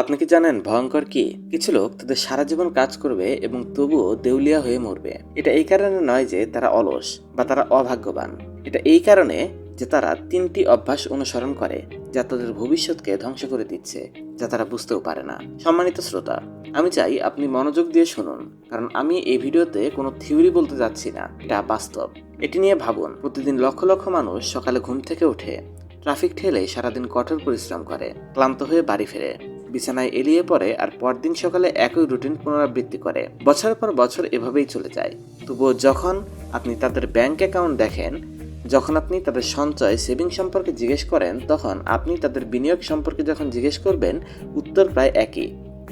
আপনি কি জানেন ভয়ঙ্কর কি? কিছু লোক তাদের সারা জীবন কাজ করবে এবং তবুও দেউলিয়া হয়ে মরবে। এটা এই কারণে নয় যে তারা অলস বা তারা অভাগ্যবান। এটা এই কারণে যে তারা তিনটি অভ্যাস অনুসরণ করে, যা তাদের ভবিষ্যৎকে ধ্বংস করে দিচ্ছে, যা তারা বুঝতেও পারে না। সম্মানিত শ্রোতা, আমি চাই আপনি মনোযোগ দিয়ে শুনুন, কারণ আমি এই ভিডিওতে কোনো থিওরি বলতে যাচ্ছি না, এটা বাস্তব। এটি নিয়ে ভাবুন, প্রতিদিন লক্ষ লক্ষ মানুষ সকালে ঘুম থেকে উঠে, ট্রাফিক ঠেলে সারাদিন কঠোর পরিশ্রম করে, ক্লান্ত হয়ে বাড়ি ফেরে। বিছানায় এলিয়ে পড়ে আর পরদিন সকালে একই রুটিন পুনরাবৃত্তি করে। বছর পর বছর এভাবেই চলে যায়। তবুও যখন আপনি তাদের ব্যাংক অ্যাকাউন্ট দেখেন, যখন আপনি তাদের সঞ্চয়, সেভিং সম্পর্কে জিজ্ঞেস করেন, তখন আপনি তাদের বিনিয়োগ সম্পর্কে যখন জিজ্ঞেস করবেন, উত্তর প্রায় একই।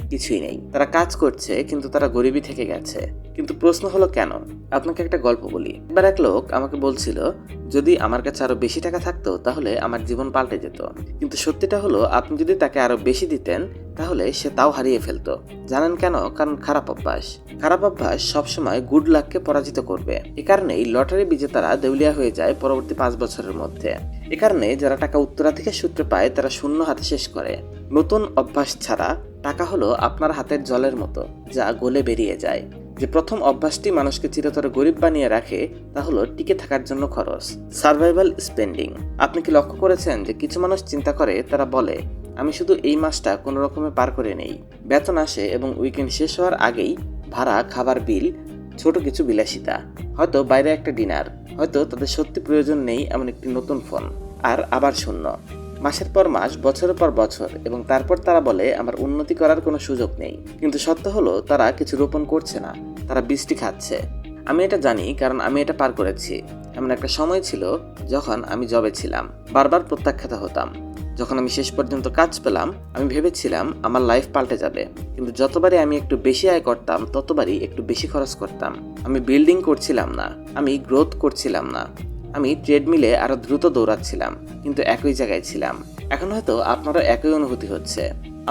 কিছুই নেই। তারা কাজ করছে, কিন্তু তারা গরিবই থেকে গেছে। কিন্তু প্রশ্ন হলো কেন? আপনাকে একটা গল্প বলি। একবার এক লোক আমাকে বলছিল, যদি আমার কাছে আরও বেশি টাকা থাকতো, তাহলে আমার জীবন পাল্টে যেত। কিন্তু সত্যিটা হলো, আপনি যদি তাকে আরও বেশি দিতেন, তাহলে সে তাও হারিয়ে ফেলতো। জানেন কেন? কারণ খারাপ অভ্যাস। খারাপ অভ্যাস সবসময় গুড লাককে পরাজিত করবে। এ কারণেই লটারি বিজেতারা দেউলিয়া হয়ে যায় পরবর্তী পাঁচ বছরের মধ্যে। এ কারণে যারা টাকা উত্তরাধিকার সূত্রে পায়, তারা শূন্য হাতে শেষ করে। নতুন অভ্যাস ছাড়া টাকা হলো আপনার হাতের জলের মতো, যা গলে বেরিয়ে যায়। যে প্রথম অভ্যাসটি মানুষকে চিরতরে গরিব বানিয়ে রাখে, তা হলো টিকে থাকার জন্য খরচ। সার্ভাইভাল স্পেন্ডিং আপনি কি লক্ষ্য করেছেন যে কিছু মানুষ চিন্তা করে, তারা বলে, আমি শুধু এই মাসটা কোনো রকমে পার করে নেই। বেতন আসে এবং উইকেন্ড শেষ হওয়ার আগেই ভাড়া, খাবার বিল ছোট কিছু বিলাসিতা। হয়তো বাইরে একটা ডিনার হয়তো তাদের সত্যি প্রয়োজন নেই এমন একটি নতুন ফোন আর আবার শূন্য। মাসের পর মাস, বছরের পর বছর এবং তারপর তারা বলে, আমার উন্নতি করার কোনো সুযোগ নেই। কিন্তু সত্য হলো, তারা কিছু রোপণ করছে না। তারা বৃষ্টি খাচ্ছে। আমি এটা জানি, কারণ আমি এটা পার করেছি। এমন একটা সময় ছিল যখন আমি জবে ছিলাম। বারবার প্রত্যাখ্যাত হতাম। যখন আমি শেষ পর্যন্ত কাজ পেলাম, আমি ভেবেছিলাম আমার লাইফ পাল্টে যাবে। কিন্তু যতবারই আমি একটু বেশি আয় করতাম, ততবারই একটু বেশি খরচ করতাম। আমি বিল্ডিং করছিলাম না। আমি গ্রোথ করছিলাম না। আমি ট্রেডমিলে আরও দ্রুত দৌড়াচ্ছিলাম, কিন্তু একই জায়গায় ছিলাম। এখন হয়তো আপনারও একই অনুভূতি হচ্ছে।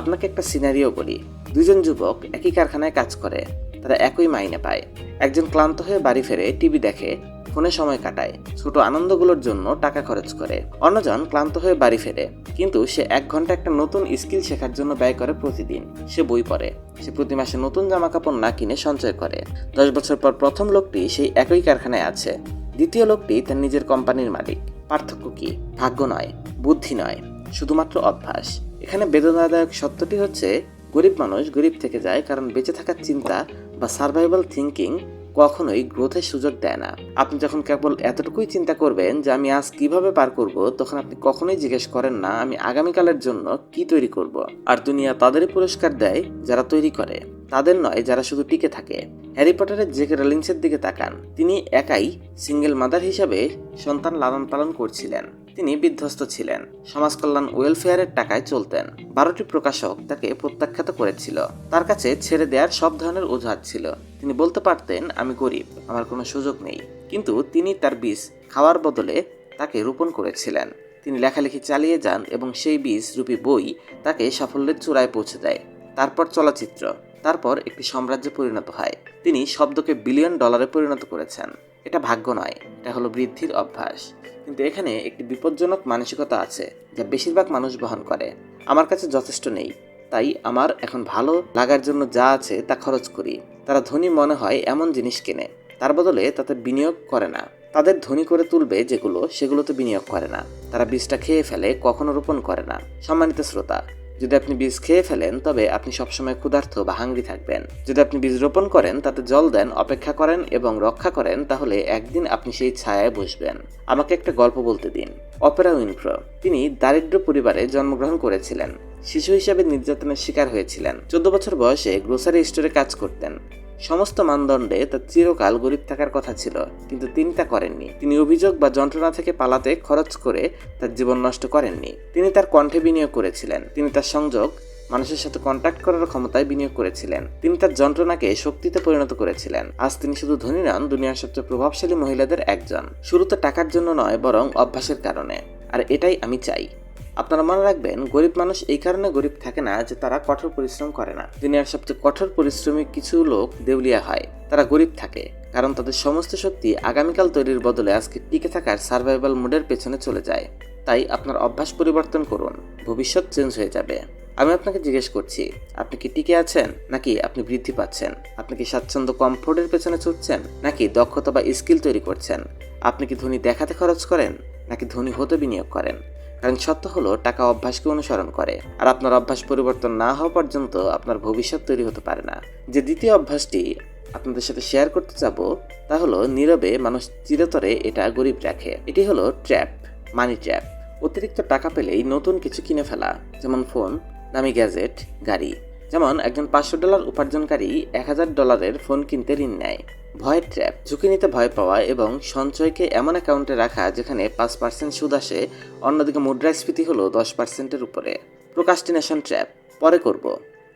আপনাকে একটা সিনারিও বলি। দুজন যুবক একই কারখানায় কাজ করে, তারা একই মাইনে পায়। একজন ক্লান্ত হয়ে বাড়ি ফেরে টিভি দেখে, ফোনে সময় কাটায়, ছোট আনন্দগুলোর জন্য টাকা খরচ করে। অন্যজন ক্লান্ত হয়ে বাড়ি ফেরে, কিন্তু সে এক ঘণ্টা একটা নতুন স্কিল শেখার জন্য ব্যয় করে প্রতিদিন। সে বই পড়ে, সে প্রতি মাসে নতুন জামা কাপড় না কিনে সঞ্চয় করে। দশ বছর পর প্রথম লোকটি সেই একই কারখানায় আছে। দ্বিতীয় লোকটি তার নিজের কোম্পানির মালিক। পার্থক্য কি? ভাগ্য নয়, বুদ্ধি নয়, শুধুমাত্র অভ্যাস। এখানে বেদনাদায়ক সত্যটি হচ্ছে, গরিব মানুষ গরিব থেকে যায় কারণ বেঁচে থাকার চিন্তা বা সার্ভাইভাল থিঙ্কিং কখনোই গ্রোথের সুযোগ দেয় না। আপনি যখন কেবল এতটুকুই চিন্তা করবেন যে আমি আজ কীভাবে পার করব, তখন আপনি কখনোই জিজ্ঞেস করেন না, আমি আগামীকালের জন্য কি তৈরি করব। আর দুনিয়া তাদেরই পুরস্কার দেয় যারা তৈরি করে। তাদের নয়, যারা শুধু টিকে থাকে। হ্যারি পটারের জেকে রলিংসের দিকে তাকান, তিনি একাই সিঙ্গেল মাদার হিসাবে সন্তান লালন পালন করছিলেন। তিনি বিধ্বস্ত ছিলেন সমাজ কল্যাণ ওয়েলফেয়ারের টাকায় চলতেন। বারোটি প্রকাশক তাকে প্রত্যাখ্যাত করেছিল। তার কাছে ছেড়ে দেওয়ার সব ধরনের অজুহাত ছিল। তিনি বলতে পারতেন, আমি গরিব, আমার কোনো সুযোগ নেই। কিন্তু তিনি তার বীজ খাওয়ার বদলে তাকে রোপণ করেছিলেন। তিনি লেখালেখি চালিয়ে যান এবং সেই বীজ রূপী বই তাকে সাফল্যের চূড়ায় পৌঁছে দেয়। তারপর চলচ্চিত্র। তারপর একটি সাম্রাজ্যে পরিণত হয়। তিনি শব্দকে বিলিয়ন ডলারে পরিণত করেছেন। এটা ভাগ্য নয়, এটা হলো বৃদ্ধির অভ্যাস। কিন্তু এখানে একটি বিপজ্জনক মানসিকতা আছে, যা বেশিরভাগ মানুষ বহন করে। আমার কাছে যথেষ্ট নেই, তাই আমার এখন ভালো লাগার জন্য যা আছে তা খরচ করি। তারা ধনী মনে হয় এমন জিনিস কেনে, তার বদলে তাতে বিনিয়োগ করে না। তাদের ধনী করে তুলবে যেগুলো, সেগুলোতে বিনিয়োগ করে না। তারা বীজটা খেয়ে ফেলে, কখনো রোপণ করে না। সম্মানিত শ্রোতা যদি আপনি বীজ খেয়ে ফেলেন, তবে আপনি সবসময় ক্ষুধার্থ বা হাঙ্গি থাকবেন। যদি আপনি বীজ রোপণ করেন, তাতে জল দেন, অপেক্ষা করেন এবং রক্ষা করেন, তাহলে একদিন আপনি সেই ছায়ায় বসবেন। আমাকে একটা গল্প বলতে দিন। অপেরা উইনফ্রো, তিনি দারিদ্র পরিবারে জন্মগ্রহণ করেছিলেন। শিশু হিসাবে নির্যাতনের শিকার হয়েছিলেন। চোদ্দ বছর বয়সে গ্রোসারি স্টোরে কাজ করতেন। সমস্ত মানদণ্ডে তার চিরকাল গরিব থাকার কথা ছিল, কিন্তু তিনি তা করেননি। তিনি অভিযোগ বা যন্ত্রণা থেকে পালাতে খরচ করে তার জীবন নষ্ট করেননি। তিনি তার কণ্ঠে বিনিয়োগ করেছিলেন। তিনি তার সংযোগ, মানুষের সাথে কন্ট্যাক্ট করার ক্ষমতায় বিনিয়োগ করেছিলেন। তিনি তার যন্ত্রণাকে শক্তিতে পরিণত করেছিলেন। আজ তিনি শুধু ধনী নন, দুনিয়ার সবচেয়ে প্রভাবশালী মহিলাদের একজন। শুরুতে টাকার জন্য নয়, বরং অভ্যাসের কারণে। আর এটাই আমি চাই। আপনারা মনে রাখবেন, গরিব মানুষ এই কারণে গরিব থাকে না যে তারা কঠোর পরিশ্রম করে না। দুনিয়ার সবচেয়ে কঠোর পরিশ্রমী কিছু লোক দেউলিয়া হয়। তারা গরিব থাকে, কারণ তাদের সমস্ত শক্তি আগামীকাল তৈরির বদলে আজকে টিকে থাকার সার্ভাইভাল মোডের পেছনে চলে যায়। তাই আপনার অভ্যাস পরিবর্তন করুন, ভবিষ্যৎ চেঞ্জ হয়ে যাবে। আমি আপনাকে জিজ্ঞেস করছি, আপনি কি টিকে আছেন, নাকি আপনি বৃদ্ধি পাচ্ছেন? আপনি কি স্বাচ্ছন্দ্য কমফোর্টের পেছনে ছুটছেন, নাকি দক্ষতা বা স্কিল তৈরি করছেন? আপনি কি ধনী দেখাতে খরচ করেন, নাকি ধনী হতে বিনিয়োগ করেন? কারণ সত্য হলো, টাকা অভ্যাসকে অনুসরণ করে। আর আপনার অভ্যাস পরিবর্তন না হওয়া পর্যন্ত আপনার ভবিষ্যৎ তৈরি হতে পারে না। যে দ্বিতীয় অভ্যাসটি আপনাদের সাথে শেয়ার করতে যাব তা হলো নীরবে মানুষ চিরতরে এটা গরিব রাখে। এটি হলো ট্র্যাপ মানি ট্র্যাপ অতিরিক্ত টাকা পেলেই নতুন কিছু কিনে ফেলা, যেমন ফোন দামি গ্যাজেট গাড়ি। যেমন একজন পাঁচশো ডলার উপার্জনকারী এক হাজার ডলারের ফোন কিনতে ঋণ নেয়। ভয়ের ট্র্যাপ ঝুঁকি নিতে ভয় পাওয়া এবং সঞ্চয়কে এমন অ্যাকাউন্টে রাখা যেখানে পাঁচ পার্সেন্ট সুদ আসে, অন্যদিকে মুদ্রাস্ফীতি হলো দশ পার্সেন্টের উপরে। প্রোকাস্টিনেশন ট্র্যাপ পরে করব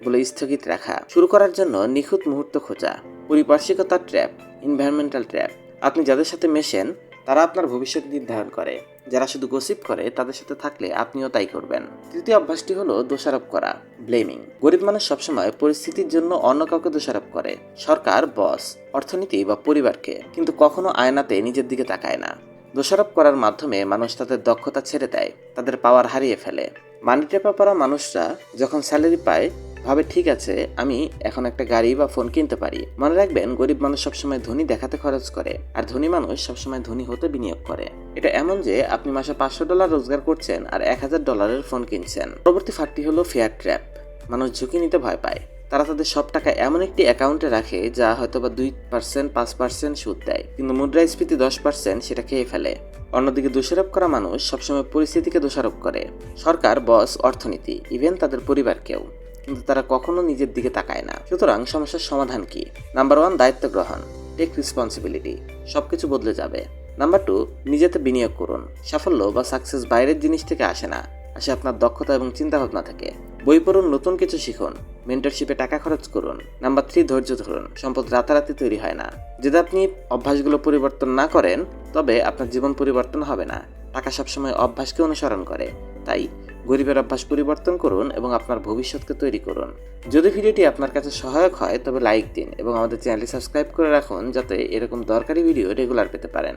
বলে স্থগিত রাখা। শুরু করার জন্য নিখুঁত মুহূর্ত খোঁজা, পরিপার্শ্বিকতার ট্র্যাপ ইনভায়রনমেন্টাল ট্র্যাপ আপনি যাদের সাথে মেশেন, তারা আপনার ভবিষ্যৎ নির্ধারণ করে। যারা শুধু গসিপ করে, তাদের সাথে থাকলে আপনিও তাই করবেন। তৃতীয় অভ্যাসটি হলো দোষারোপ করা ব্লেমিং গরিব মানুষ সবসময় পরিস্থিতির জন্য অন্য কাউকে দোষারোপ করে, সরকার বস অর্থনীতি বা পরিবারকে, কিন্তু কখনো আয়নাতে নিজের দিকে তাকায় না। দোষারোপ করার মাধ্যমে মানুষ তাদের দক্ষতা ছেড়ে দেয়, তাদের পাওয়ার হারিয়ে ফেলে। মানি টেপা পড়া মানুষরা যখন স্যালারি পায় ভাবে ঠিক আছে, আমি এখন একটা গাড়ি বা ফোন কিনতে পারি। মনে রাখবেন, গরিব মানুষ সবসময় ধনী দেখাতে খরচ করে, আর ধনী মানুষ সবসময় ধনী হতে বিনিয়োগ করে। এটা এমন যে, আপনি মাসে পাঁচশো ডলার রোজগার করছেন আর এক হাজার ডলারের ফোন কিনছেন। পরবর্তী ফাটটি হলো ফেয়ার ট্র্যাপ মানুষ ঝুঁকি নিতে ভয় পায়। তারা তাদের সব টাকা এমন একটি অ্যাকাউন্টে রাখে, যা হয়তো বা দুই পার্সেন্ট পাঁচ পার্সেন্ট সুদ দেয়, কিন্তু মুদ্রাস্ফীতি দশ পার্সেন্ট সেটা খেয়ে ফেলে। অন্যদিকে দোষারোপ করা মানুষ সবসময় পরিস্থিতিকে দোষারোপ করে। সরকার বস অর্থনীতি ইভেন তাদের পরিবারকেও। কিন্তু তারা কখনো নিজের দিকে তাকায় না। সুতরাং সমস্যার সমাধান কি? নাম্বার ওয়ান দায়িত্ব গ্রহণ। টেক রেসপন্সিবিলিটি সবকিছু বদলে যাবে। নাম্বার টু নিজেতে বিনিয়োগ করুন। সাফল্য বা সাকসেস বাইরের জিনিস থেকে আসে না। আসে আপনার দক্ষতা এবং চিন্তাভাবনা থেকে। বই পড়ুন, নতুন কিছু শিখুন। মেন্টরশিপে টাকা খরচ করুন। নাম্বার থ্রি ধৈর্য ধরুন। সম্পদ রাতারাতি তৈরি হয় না। যদি আপনি অভ্যাসগুলো পরিবর্তন না করেন, তবে আপনার জীবন পরিবর্তন হবে না। টাকা সবসময় অভ্যাসকে অনুসরণ করে। তাই গরিবের অভ্যাস পরিবর্তন করুন এবং আপনার ভবিষ্যৎকে তৈরি করুন। যদি ভিডিওটি আপনার কাছে সহায়ক হয়, তবে লাইক দিন এবং আমাদের চ্যানেলটি সাবস্ক্রাইব করে রাখুন যাতে এরকম দরকারি ভিডিও রেগুলার পেতে পারেন।